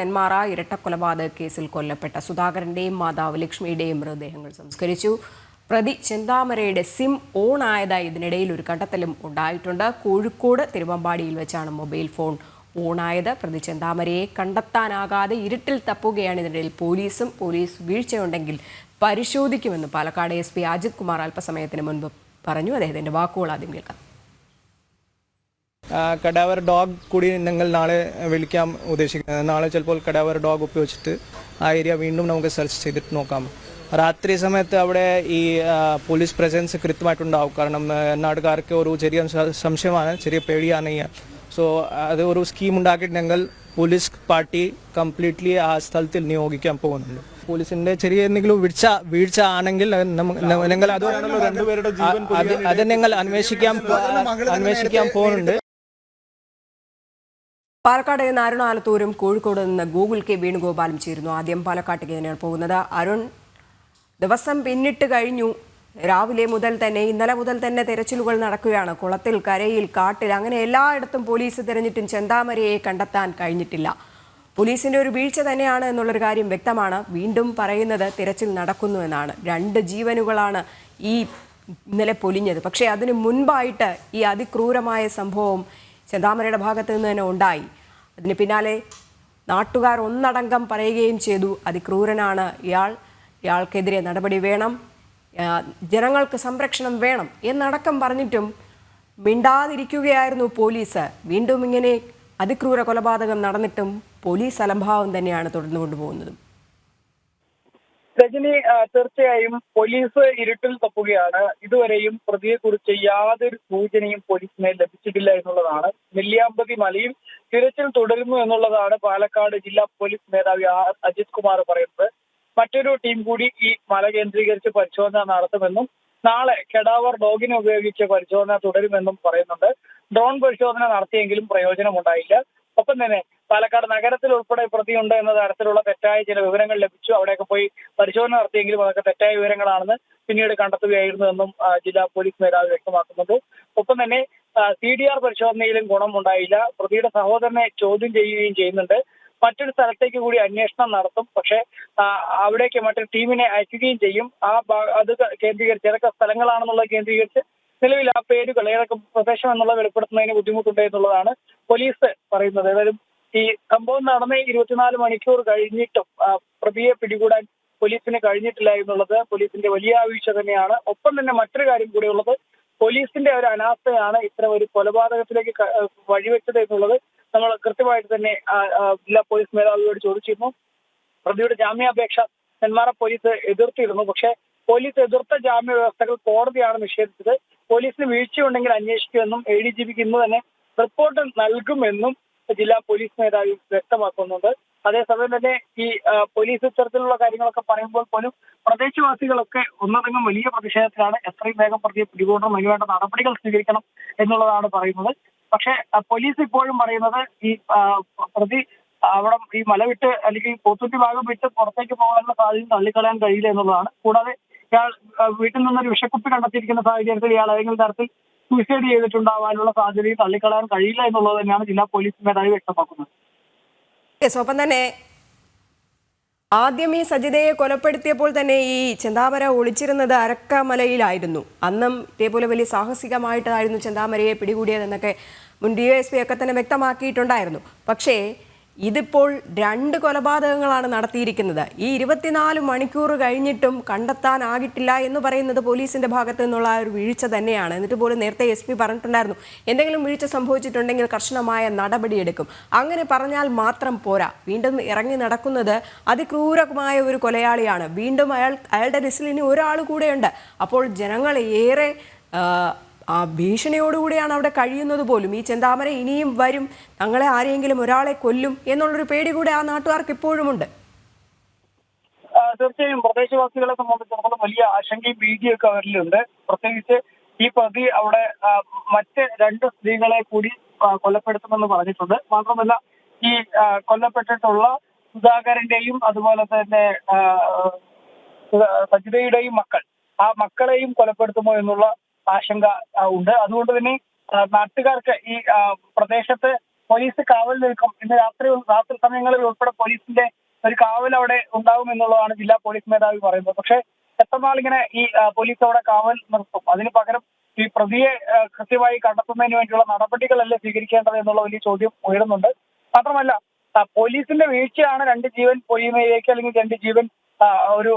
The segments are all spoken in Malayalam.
നെന്മാറ ഇരട്ടക്കൊലപാതക കേസിൽ കൊല്ലപ്പെട്ട സുധാകരന്റെയും മാതാവ് ലക്ഷ്മിയുടെയും മൃതദേഹങ്ങൾ സംസ്കരിച്ചു. പ്രതി ചെന്താമരയുടെ സിം ഓൺ ആയതായി ഇതിനിടയിൽ ഒരു കണ്ടെത്തലും ഉണ്ടായിട്ടുണ്ട്. കോഴിക്കോട് തിരുവമ്പാടിയിൽ വെച്ചാണ് മൊബൈൽ ഫോൺ ഓണായത് പ്രതി ചെന്താമരയെ കണ്ടെത്താനാകാതെ ഇരുട്ടിൽ തപ്പുകയാണ് ഇതിനിടയിൽ പോലീസും പോലീസ് വീഴ്ചയുണ്ടെങ്കിൽ പരിശോധിക്കുമെന്ന് പാലക്കാട് എസ് പി അജിത് കുമാർ അല്പസമയത്തിന് മുൻപ് പറഞ്ഞു. അദ്ദേഹത്തിന്റെ വാക്കുകൾ ആദ്യം കേൾക്കാം. കടാവർ ഡോഗ് കൂടി നിങ്ങൾ നാളെ വിളിക്കാൻ ഉദ്ദേശിക്കുന്നത് നാളെ ചിലപ്പോൾ കടാവർ ഡോഗ് ഉപയോഗിച്ചിട്ട് ആ ഏരിയ വീണ്ടും നമുക്ക് സെർച്ച് ചെയ്തിട്ട് നോക്കാം. രാത്രി സമയത്ത് അവിടെ ഈ പോലീസ് പ്രസൻസ് കൃത്യമായിട്ടുണ്ടാവും. കാരണം നാടുകാർക്ക് നാട്ടുകാർക്ക് ഒരു ചെറിയ സംശയമാണ് ചെറിയ പേടിയാണ്. ഈ സോ അത് ഒരു സ്കീം ഉണ്ടാക്കിയിട്ട് ഞങ്ങൾ പോലീസ് പാർട്ടി കംപ്ലീറ്റ്ലി ആ സ്ഥലത്തിൽ നിയോഗിക്കാൻ പോകുന്നുണ്ട്. പോലീസിന്റെ ചെറിയ എന്തെങ്കിലും വീഴ്ച വീഴ്ച ആണെങ്കിൽ നിങ്ങൾ അത് അത് ഞങ്ങൾ അന്വേഷിക്കാൻ അന്വേഷിക്കാൻ പോകുന്നുണ്ട്. പാലക്കാട് നിന്ന് അരുൺ ആലത്തൂരും കോഴിക്കോട് നിന്ന് ഗൂഗിൾ കെ വേണുഗോപാലും ചേരുന്നു. ആദ്യം പാലക്കാട്ടേക്ക് തന്നെയാണ് പോകുന്നത്. അരുൺ ദിവസം പിന്നിട്ട് കഴിഞ്ഞു. രാവിലെ മുതൽ തന്നെ ഇന്നലെ മുതൽ തന്നെ തെരച്ചിലുകൾ നടക്കുകയാണ്. കുളത്തിൽ കരയിൽ കാട്ടിൽ അങ്ങനെ എല്ലായിടത്തും പോലീസ് തിരഞ്ഞിട്ടും ചെന്താമരയെ കണ്ടെത്താൻ കഴിഞ്ഞിട്ടില്ല. പോലീസിന്റെ ഒരു വീഴ്ച തന്നെയാണ് എന്നുള്ളൊരു കാര്യം വ്യക്തമാണ്. വീണ്ടും പറയുന്നത് തിരച്ചിൽ നടക്കുന്നു എന്നാണ്. രണ്ട് ജീവനുകളാണ് ഈ ഇന്നലെ പൊലിഞ്ഞത്. പക്ഷേ അതിനു മുൻപായിട്ട് ഈ അതിക്രൂരമായ സംഭവം ചെന്താമരയുടെ ഭാഗത്ത് നിന്ന് തന്നെ ഉണ്ടായി. അതിന് പിന്നാലെ നാട്ടുകാർ ഒന്നടങ്കം പറയുകയും ചെയ്തു അതിക്രൂരനാണ് ഇയാൾ ഇയാൾക്കെതിരെ നടപടി വേണം ജനങ്ങൾക്ക് സംരക്ഷണം വേണം എന്നടക്കം പറഞ്ഞിട്ടും മിണ്ടാതിരിക്കുകയായിരുന്നു പോലീസ്. വീണ്ടും ഇങ്ങനെ അതിക്രൂര കൊലപാതകം നടന്നിട്ടും പോലീസ് അലംഭാവം തന്നെയാണ് തുടർന്നു കൊണ്ടുപോകുന്നതും രജനി തീർച്ചയായും പോലീസ് ഇരുട്ടിൽ തപ്പുകയാണ്. ഇതുവരെയും പ്രതിയെ കുറിച്ച് യാതൊരു സൂചനയും പോലീസിന് ലഭിച്ചിട്ടില്ല എന്നുള്ളതാണ്. നെല്ലിയാമ്പതി മലയിൽ തിരച്ചിൽ തുടരുന്നു എന്നുള്ളതാണ് പാലക്കാട് ജില്ലാ പോലീസ് മേധാവി ആർ അജിത് കുമാർ പറയുന്നത്. മറ്റൊരു ടീം കൂടി ഈ മല കേന്ദ്രീകരിച്ച് പരിശോധന നടത്തുമെന്നും നാളെ കെടാവർ ഡോഗിനെ ഉപയോഗിച്ച് പരിശോധന തുടരുമെന്നും പറയുന്നുണ്ട്. ഡ്രോൺ പരിശോധന നടത്തിയെങ്കിലും പ്രയോജനമുണ്ടായില്ല. ഒപ്പം തന്നെ പാലക്കാട് നഗരത്തിൽ ഉൾപ്പെടെ പ്രതിയുണ്ട് എന്ന തരത്തിലുള്ള തെറ്റായ ചില വിവരങ്ങൾ ലഭിച്ചു. അവിടെയൊക്കെ പോയി പരിശോധന നടത്തിയെങ്കിലും അതൊക്കെ തെറ്റായ വിവരങ്ങളാണെന്ന് പിന്നീട് കണ്ടെത്തുകയായിരുന്നു എന്നും ജില്ലാ പോലീസ് മേധാവി വ്യക്തമാക്കുന്നുണ്ട്. ഒപ്പം തന്നെ സി ഡി ആർ പരിശോധനയിലും ഗുണമുണ്ടായില്ല പ്രതിയുടെ സഹോദരനെ ചോദ്യം ചെയ്യുകയും ചെയ്യുന്നുണ്ട്. മറ്റൊരു സ്ഥലത്തേക്ക് കൂടി അന്വേഷണം നടത്തും. പക്ഷെ അവിടേക്ക് മറ്റൊരു ടീമിനെ അയക്കുകയും ചെയ്യും. ആ അത് കേന്ദ്രീകരിച്ച് ഏതൊക്കെ സ്ഥലങ്ങളാണെന്നുള്ളത് കേന്ദ്രീകരിച്ച് നിലവിൽ ആ പേരുകൾ ഏതൊക്കെ പ്രദേശം എന്നുള്ള വെളിപ്പെടുത്തുന്നതിന് ബുദ്ധിമുട്ടുണ്ട് എന്നുള്ളതാണ് പോലീസ് പറയുന്നത്. ഏതായാലും ഈ സംഭവം നടന്ന് ഇരുപത്തിനാല് മണിക്കൂർ കഴിഞ്ഞിട്ടും പ്രതിയെ പിടികൂടാൻ പോലീസിന് കഴിഞ്ഞിട്ടില്ല എന്നുള്ളത് പോലീസിന്റെ വലിയ വീഴ്ച തന്നെയാണ്. ഒപ്പം തന്നെ മറ്റൊരു കാര്യം കൂടിയുള്ളത് പോലീസിന്റെ ഒരു അനാസ്ഥയാണ് ഇത്തരം ഒരു കൊലപാതകത്തിലേക്ക് വഴിവെച്ചത് എന്നുള്ളത് നമ്മൾ കൃത്യമായിട്ട് തന്നെ ജില്ലാ പോലീസ് മേധാവിയോട് ചോദിച്ചിരുന്നു. പ്രതിയുടെ ജാമ്യാപേക്ഷ നെന്മാറ പോലീസ് എതിർത്തിരുന്നു. പക്ഷേ പോലീസ് എതിർത്ത ജാമ്യ വ്യവസ്ഥകൾ കോടതിയാണ് നിഷേധിച്ചത്. പോലീസിന് വീഴ്ചയുണ്ടെങ്കിൽ അന്വേഷിക്കുമെന്നും എ ഡി ജി പിക്ക് ഇന്ന് തന്നെ റിപ്പോർട്ട് നൽകുമെന്നും ജില്ലാ പോലീസ് മേധാവി വ്യക്തമാക്കുന്നുണ്ട്. അതേസമയം തന്നെ ഈ പോലീസ് ഇത്തരത്തിലുള്ള കാര്യങ്ങളൊക്കെ പറയുമ്പോൾ പോലും പ്രദേശവാസികളൊക്കെ ഒന്നടങ്കം വലിയ പ്രതിഷേധത്തിലാണ് എത്രയും വേഗം പ്രതിയെ പിടികൂടണം അതിനുവേണ്ട നടപടികൾ സ്വീകരിക്കണം എന്നുള്ളതാണ് പറയുന്നത്. പക്ഷേ പോലീസ് ഇപ്പോഴും പറയുന്നത് ഈ പ്രതി അവിടെ ഈ മല വിട്ട് അല്ലെങ്കിൽ പോത്തുറ്റി ഭാഗം വിട്ട് പുറത്തേക്ക് പോകാനുള്ള സാധ്യത തള്ളിക്കളയാൻ കഴിയില്ല എന്നുള്ളതാണ്. കൂടാതെ ഇയാൾ വീട്ടിൽ നിന്നൊരു വിഷക്കുപ്പി കണ്ടെത്തിയിരിക്കുന്ന സാഹചര്യത്തിൽ ഇയാൾ ഏതെങ്കിലും തരത്തിൽ സൂയിസൈഡ് ചെയ്തിട്ടുണ്ടാവാനുള്ള സാധ്യതയും തള്ളിക്കളയാൻ കഴിയില്ല എന്നുള്ളത് തന്നെയാണ് ജില്ലാ പോലീസ് മേധാവി വ്യക്തമാക്കുന്നത്. തന്നെ ആദ്യം ഈ സജിതയെ കൊലപ്പെടുത്തിയപ്പോൾ തന്നെ ഈ ചെന്താമര ഒളിച്ചിരുന്നത് അരക്കമലയിലായിരുന്നു. അന്നും ഇതേപോലെ വലിയ സാഹസികമായിട്ടായിരുന്നു ചെന്താമരയെ പിടികൂടിയതെന്നൊക്കെ മുൻ ഡി ഒക്കെ തന്നെ വ്യക്തമാക്കിയിട്ടുണ്ടായിരുന്നു. പക്ഷേ ഇതിപ്പോൾ രണ്ട് കൊലപാതകങ്ങളാണ് നടത്തിയിരിക്കുന്നത്. ഈ ഇരുപത്തിനാല് മണിക്കൂർ കഴിഞ്ഞിട്ടും കണ്ടെത്താനാകിട്ടില്ല എന്ന് പറയുന്നത് പോലീസിന്റെ ഭാഗത്തു നിന്നുള്ള ഒരു വീഴ്ച തന്നെയാണ്. എന്നിട്ട് പോലും നേരത്തെ എസ് പി പറഞ്ഞിട്ടുണ്ടായിരുന്നു എന്തെങ്കിലും വീഴ്ച സംഭവിച്ചിട്ടുണ്ടെങ്കിൽ കർശനമായ നടപടിയെടുക്കും. അങ്ങനെ പറഞ്ഞാൽ മാത്രം പോരാ. വീണ്ടും ഇറങ്ങി നടക്കുന്നത് അതിക്രൂരമായ ഒരു കൊലയാളിയാണ്. വീണ്ടും അയാൾ അയാളുടെ ലിസ്റ്റിൽ ഇനി ഒരാൾ കൂടെയുണ്ട്. അപ്പോൾ ജനങ്ങൾ ഏറെ ഭീഷണിയോടുകൂടിയാണ് അവിടെ കഴിയുന്നത് പോലും. ഈ ചെന്താമര ഇനിയും വരും. തങ്ങളെ ആരെങ്കിലും ഒരാളെ കൊല്ലും എന്നുള്ളൊരു പേടി കൂടെ ആ നാട്ടുകാർക്ക് ഇപ്പോഴുമുണ്ട്. ആ, തീർച്ചയായും പ്രദേശവാസികളെ സംബന്ധിച്ചിടത്തോളം വലിയ ആശങ്കയും ഭീതിയൊക്കെ അവരിലുണ്ട്. പ്രത്യേകിച്ച് ഈ പ്രതി അവിടെ മറ്റ് രണ്ട് സ്ത്രീകളെ കൂടി കൊലപ്പെടുത്തുമെന്ന് പറഞ്ഞിട്ടുണ്ട്. മാത്രമല്ല ഈ ആ, കൊല്ലപ്പെട്ടിട്ടുള്ള സുധാകരന്റെയും അതുപോലെ തന്നെ ആ, സജിതയുടെയും മക്കൾ ആ മക്കളെയും കൊലപ്പെടുത്തുമോ എന്നുള്ള ആശങ്ക ഉണ്ട്. അതുകൊണ്ട് തന്നെ നാട്ടുകാർക്ക് ഈ പ്രദേശത്ത് പോലീസ് കാവൽ നിൽക്കും. ഇന്ന് രാത്രി രാത്രി സമയങ്ങളിൽ ഉൾപ്പെടെ പോലീസിന്റെ ഒരു കാവൽ അവിടെ ഉണ്ടാവും എന്നുള്ളതാണ് ജില്ലാ പോലീസ് മേധാവി പറയുന്നത്. പക്ഷേ എത്രനാൾ ഇങ്ങനെ ഈ പോലീസ് അവിടെ കാവൽ നിർത്തും. അതിന് പകരം ഈ പ്രതിയെ കൃത്യമായി കണ്ടെത്തുന്നതിന് വേണ്ടിയുള്ള നടപടികളല്ലേ സ്വീകരിക്കേണ്ടത് എന്നുള്ള വലിയ ചോദ്യം ഉയരുന്നുണ്ട്. മാത്രമല്ല പോലീസിന്റെ വീഴ്ചയാണ് രണ്ട് ജീവൻ പൊലിയുന്നതിലേക്ക് അല്ലെങ്കിൽ രണ്ട് ജീവൻ ഒരു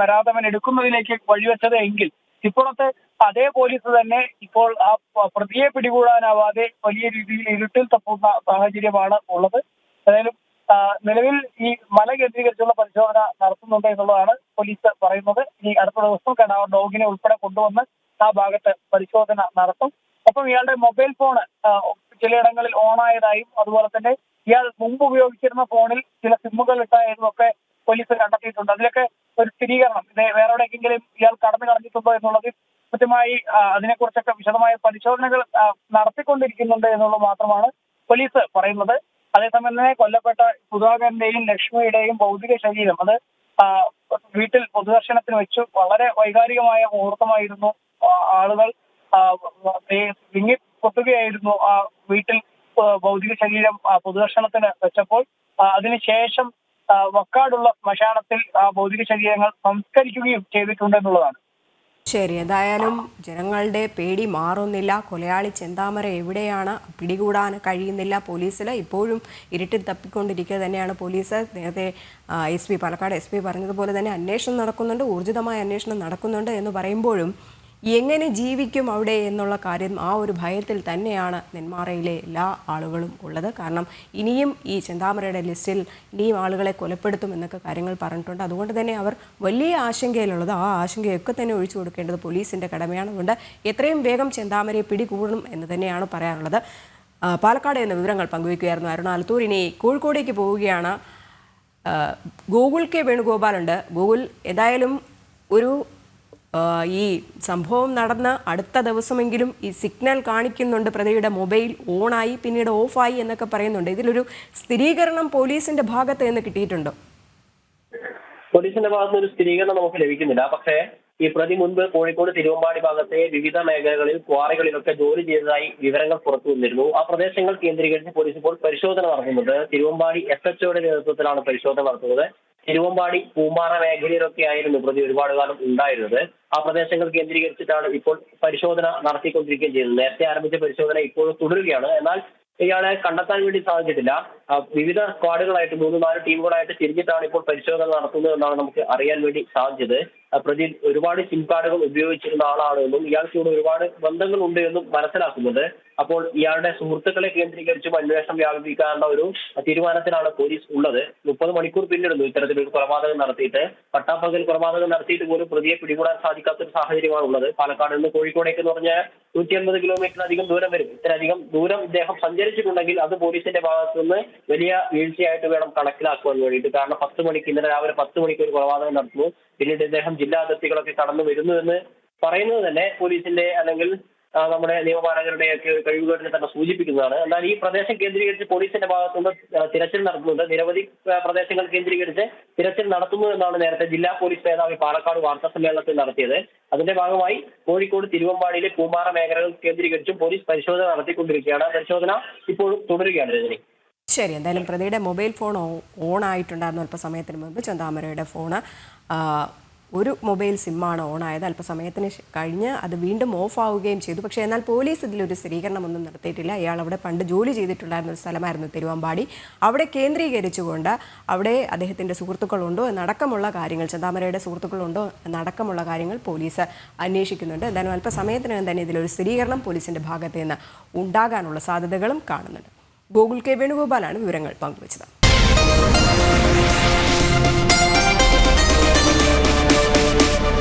നരാധമൻ എടുക്കുന്നതിലേക്ക് വഴിവെച്ചത് എങ്കിൽ ഇപ്പോഴത്തെ അതേ പോലീസ് തന്നെ ഇപ്പോൾ ആ പ്രതിയെ പിടികൂടാനാവാതെ വലിയ രീതിയിൽ ഇരുട്ടിൽ തപ്പുന്ന സാഹചര്യമാണ് ഉള്ളത്. ഏതായാലും നിലവിൽ ഈ മല കേന്ദ്രീകരിച്ചുള്ള പരിശോധന നടത്തുന്നുണ്ട് എന്നുള്ളതാണ് പോലീസ് പറയുന്നത്. ഇനി അടുത്ത ദിവസം കടാവർ ഡോഗിനെ ഉൾപ്പെടെ കൊണ്ടുവന്ന് ആ ഭാഗത്ത് പരിശോധന നടത്തും. ഒപ്പം ഇയാളുടെ മൊബൈൽ ഫോൺ ചിലയിടങ്ങളിൽ ഓണായതായും അതുപോലെ തന്നെ ഇയാൾ മുമ്പ് ഉപയോഗിച്ചിരുന്ന ഫോണിൽ ചില സിമ്മുകൾ ഇട്ടായതും ഒക്കെ പോലീസ് കണ്ടെത്തിയിട്ടുണ്ട്. അതിലൊക്കെ ഒരു സ്ഥിരീകരണം. ഇത് വേറെ എവിടെയെങ്കിലും ഇയാൾ കടന്നു കളഞ്ഞിട്ടുണ്ടോ എന്നുള്ളത് കൃത്യമായി അതിനെക്കുറിച്ചൊക്കെ വിശദമായ പരിശോധനകൾ നടത്തിക്കൊണ്ടിരിക്കുന്നുണ്ട് എന്നുള്ളത് മാത്രമാണ് പോലീസ് പറയുന്നത്. അതേസമയം തന്നെ കൊല്ലപ്പെട്ട സുധാകരന്റെയും ലക്ഷ്മിയുടെയും ഭൗതിക ശരീരം അത് വീട്ടിൽ പൊതുദർശനത്തിന് വെച്ചു. വളരെ വൈകാരികമായ മുഹൂർത്തമായിരുന്നു. ആളുകൾ വിങ്ങി പൊട്ടുകയായിരുന്നു ആ വീട്ടിൽ ഭൗതിക ശരീരം പൊതുദർശനത്തിന് വെച്ചപ്പോൾ. അതിനുശേഷം വക്കാടുള്ള ശ്മശാനത്തിൽ ഭൗതിക ശരീരങ്ങൾ സംസ്കരിക്കുകയും ചെയ്തിട്ടുണ്ട് എന്നുള്ളതാണ്. ശരി എന്തായാലും ജനങ്ങളുടെ പേടി മാറുന്നില്ല. കൊലയാളി ചെന്താമര എവിടെയാണ്? പിടികൂടാൻ കഴിയുന്നില്ല പോലീസിൽ ഇപ്പോഴും ഇരുട്ടിൽ തപ്പിക്കൊണ്ടിരിക്കുക തന്നെയാണ് പോലീസ്. നേരത്തെ S P Palakkad S P പറഞ്ഞതുപോലെ തന്നെ അന്വേഷണം നടക്കുന്നുണ്ട്. ഊർജിതമായ അന്വേഷണം നടക്കുന്നുണ്ട് എന്ന് പറയുമ്പോഴും എങ്ങനെ ജീവിക്കും അവിടെ എന്നുള്ള കാര്യം ആ ഒരു ഭയത്തിൽ തന്നെയാണ് നെന്മാറയിലെ എല്ലാ ആളുകളും ഉള്ളത്. കാരണം ഇനിയും ഈ ചെന്താമരയുടെ ലിസ്റ്റിൽ ഇനിയും ആളുകളെ കൊലപ്പെടുത്തും എന്നൊക്കെ കാര്യങ്ങൾ പറഞ്ഞിട്ടുണ്ട്. അതുകൊണ്ട് തന്നെ അവർ വലിയ ആശങ്കയിലുള്ളത് ആ ആശങ്കയൊക്കെ തന്നെ ഒഴിച്ചു കൊടുക്കേണ്ടത് പോലീസിന്റെ കടമയാണ് അതുകൊണ്ട് എത്രയും വേഗം ചെന്താമരയെ പിടികൂടണം എന്ന് തന്നെയാണ് പറയാറുള്ളത്. പാലക്കാട് എന്ന വിവരങ്ങൾ പങ്കുവയ്ക്കുകയായിരുന്നു അരുണാലത്തൂർ ഇനി കോഴിക്കോടേക്ക് പോവുകയാണ്. Google K വേണുഗോപാലുണ്ട്. ഗൂഗിൾ ഏതായാലും ഒരു ഈ സംഭവം നടന്ന അടുത്ത ദിവസമെങ്കിലും ഈ സിഗ്നൽ കാണിക്കുന്നുണ്ട് പ്രതിയുടെ മൊബൈൽ ഓണായി പിന്നീട് ഓഫായി എന്നൊക്കെ പറയുന്നുണ്ട്. ഇതിലൊരു സ്ഥിരീകരണം പോലീസിന്റെ ഭാഗത്ത് നിന്ന് കിട്ടിയിട്ടുണ്ടോ? പോലീസിന്റെ ഭാഗത്തുനിന്ന് ഒരു സ്ഥിരീകരണം നമുക്ക് ലഭിക്കുന്നില്ല. പക്ഷേ ഈ പ്രതി മുൻപ് കോഴിക്കോട് തിരുവമ്പാടി ഭാഗത്തെ വിവിധ മേഖലകളിൽ ക്വാറികളിലൊക്കെ ജോലി ചെയ്തതായി വിവരങ്ങൾ പുറത്തു വന്നിരുന്നു. ആ പ്രദേശങ്ങൾ കേന്ദ്രീകരിച്ച് പോലീസ് ഇപ്പോൾ പരിശോധന നടത്തുന്നുണ്ട്. തിരുവമ്പാടി എസ് എച്ച്ഒയുടെ നേതൃത്വത്തിലാണ് പരിശോധന നടത്തുന്നത്. തിരുവമ്പാടി പൂമ്പാറ മേഖലയിലൊക്കെ ആയിരുന്നു പ്രതി ഒരുപാട് കാലം ഉണ്ടായിരുന്നത്. ആ പ്രദേശങ്ങൾ കേന്ദ്രീകരിച്ചിട്ടാണ് ഇപ്പോൾ പരിശോധന നടത്തിക്കൊണ്ടിരിക്കുകയും ചെയ്യുന്നത്. നേരത്തെ ആരംഭിച്ച പരിശോധന ഇപ്പോഴും തുടരുകയാണ്. എന്നാൽ ഇയാളെ കണ്ടെത്താൻ വേണ്ടി സാധിച്ചിട്ടില്ല. വിവിധ സ്ക്വാഡുകളായിട്ട് മൂന്ന് നാല് ടീമുകളായിട്ട് തിരിഞ്ഞിട്ടാണ് ഇപ്പോൾ പരിശോധന നടത്തുന്നത് എന്നാണ് നമുക്ക് അറിയാൻ വേണ്ടി സാധിച്ചത്. പ്രതി ഒരുപാട് സിം കാർഡുകൾ ഉപയോഗിച്ചിരുന്ന ആളാണ് എന്നും ഇവിടെ ഒരുപാട് ബന്ധങ്ങൾ ഉണ്ട് എന്നും മനസ്സിലാക്കുന്നുണ്ട് അപ്പോൾ ഇയാളുടെ സുഹൃത്തുക്കളെ കേന്ദ്രീകരിച്ച് അന്വേഷണം വ്യാപിപ്പിക്കാനുള്ള ഒരു തീരുമാനത്തിലാണ് പോലീസ് ഉള്ളത്. മുപ്പത് മണിക്കൂർ പിന്നിടുന്നു ഇത്തരത്തിലൊരു കൊലപാതകം നടത്തിയിട്ട്. പട്ടാപ്പകൽ കൊലപാതകം നടത്തിയിട്ട് പോലും പ്രതിയെ പിടികൂടാൻ സാധിക്കാത്ത ഒരു സാഹചര്യമാണ് ഉള്ളത്. പാലക്കാട് നിന്ന് കോഴിക്കോടേക്ക് എന്ന് പറഞ്ഞാൽ നൂറ്റി അൻപത് കിലോമീറ്ററിലധികം ദൂരം വരും. ഇത്രയധികം ദൂരം ഇദ്ദേഹം സഞ്ചരിച്ചിട്ടുണ്ടെങ്കിൽ അത് പോലീസിന്റെ ഭാഗത്തു നിന്ന് വലിയ വീഴ്ചയായിട്ട് വേണം കണക്കിലാക്കുവാൻ വേണ്ടിയിട്ട്. കാരണം പത്ത് മണിക്ക് ഇന്നലെ രാവിലെ പത്ത് മണിക്ക് ഒരു കൊലപാതകം നടത്തുന്നു പിന്നീട് ഇദ്ദേഹം ജില്ലാ അതിർത്തികളൊക്കെ കടന്നു വരുന്നു എന്ന് പറയുന്നത് തന്നെ പോലീസിന്റെ അല്ലെങ്കിൽ നമ്മുടെ നിയമപാലകരുടെയൊക്കെ കഴിവുകൾ തന്നെ സൂചിപ്പിക്കുന്നതാണ്. എന്നാൽ ഈ പ്രദേശം കേന്ദ്രീകരിച്ച് പോലീസിന്റെ ഭാഗത്തുനിന്ന് തിരച്ചിൽ നടത്തുന്നുണ്ട് നിരവധി പ്രദേശങ്ങൾ കേന്ദ്രീകരിച്ച് തിരച്ചിൽ നടത്തുന്നു എന്നാണ് നേരത്തെ ജില്ലാ പോലീസ് മേധാവി പാലക്കാട് വാർത്താ സമ്മേളനത്തിൽ നടത്തിയത്. അതിന്റെ ഭാഗമായി കോഴിക്കോട് തിരുവമ്പാടിയിലെ പൂമാറ മേഖലകൾ കേന്ദ്രീകരിച്ചും പോലീസ് പരിശോധന നടത്തിക്കൊണ്ടിരിക്കുകയാണ്. പരിശോധന ഇപ്പോഴും തുടരുകയാണ് രജനി. ശരി എന്തായാലും പ്രതിയുടെ മൊബൈൽ ഫോൺ ഓൺ ആയിട്ടുണ്ടായിരുന്നു അല്പസമയത്തിന് മുമ്പ് ചന്താമരയുടെ ഫോണ് ഒരു മൊബൈൽ സിമ്മാണ് ഓണായത് അല്പസമയത്തിന് കഴിഞ്ഞ് അത് വീണ്ടും ഓഫ് ആവുകയും ചെയ്തു. പക്ഷേ എന്നാൽ പോലീസ് ഇതിലൊരു സ്ഥിരീകരണമൊന്നും നടത്തിയിട്ടില്ല. അയാൾ അവിടെ പണ്ട് ജോലി ചെയ്തിട്ടുണ്ടായിരുന്ന ഒരു സ്ഥലമായിരുന്നു തിരുവമ്പാടി. അവിടെ കേന്ദ്രീകരിച്ചുകൊണ്ട് അവിടെ അദ്ദേഹത്തിന്റെ സുഹൃത്തുക്കളുണ്ടോ എന്നടക്കമുള്ള കാര്യങ്ങൾ ചന്താമരയുടെ സുഹൃത്തുക്കളുണ്ടോ എന്നടക്കമുള്ള കാര്യങ്ങൾ പോലീസ് അന്വേഷിക്കുന്നുണ്ട്. എന്തായാലും അല്പസമയത്തിനകം തന്നെ ഇതിലൊരു സ്ഥിരീകരണം പോലീസിന്റെ ഭാഗത്ത് നിന്ന് ഉണ്ടാകാനുള്ള സാധ്യതകളും കാണുന്നുണ്ട്. ഗോകുൽ കെ വേണുഗോപാലാണ് വിവരങ്ങൾ പങ്കുവച്ചത്.